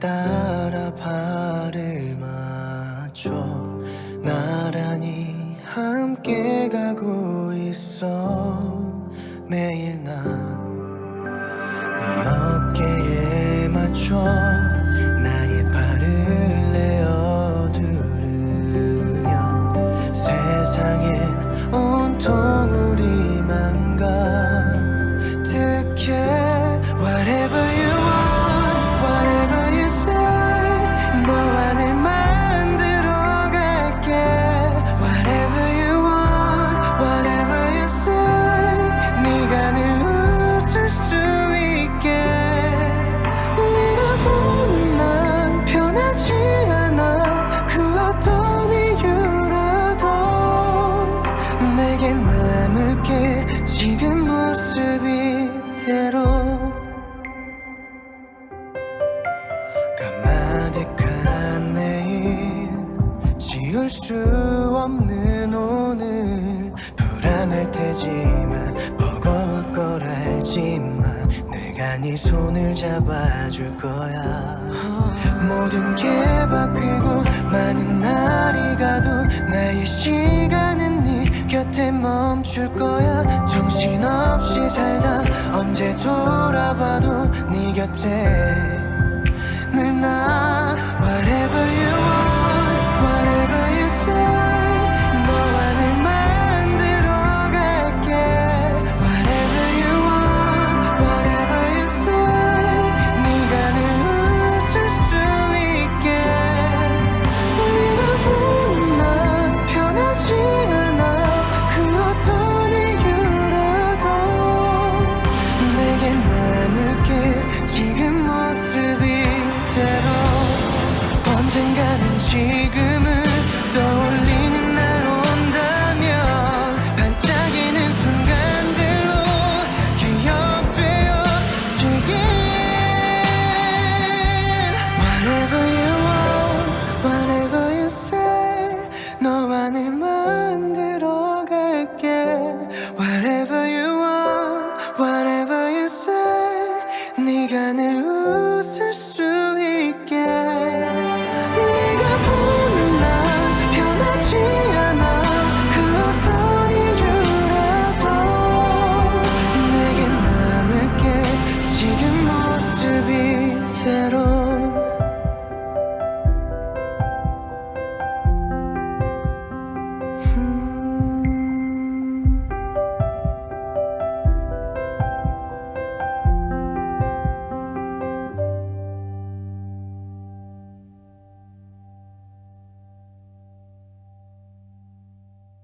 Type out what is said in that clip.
따라 발을 맞춰 나란히 함께 가고 있어. 매일 난네 어깨에 맞춰 나의 발을 내어 두르며 세상엔 온통 모습 이대로 가마득한 내일 지울 수 없는 오늘 불안할 테지만 버거울 걸 알지만 내가 네 손을 잡아줄 거야. 모든 게 바뀌고 많은 날이 가도 나의 시간은 네 곁에 멈출 거야 정신없이 살다 언제 돌아봐도 네 곁에 늘나 지금을 떠올리는 날 온다면 반짝이는 순간들로 기억되어 지길 Whatever you want, whatever you say 너와 늘 만들어 갈게 Whatever you want, whatever you say 네가 늘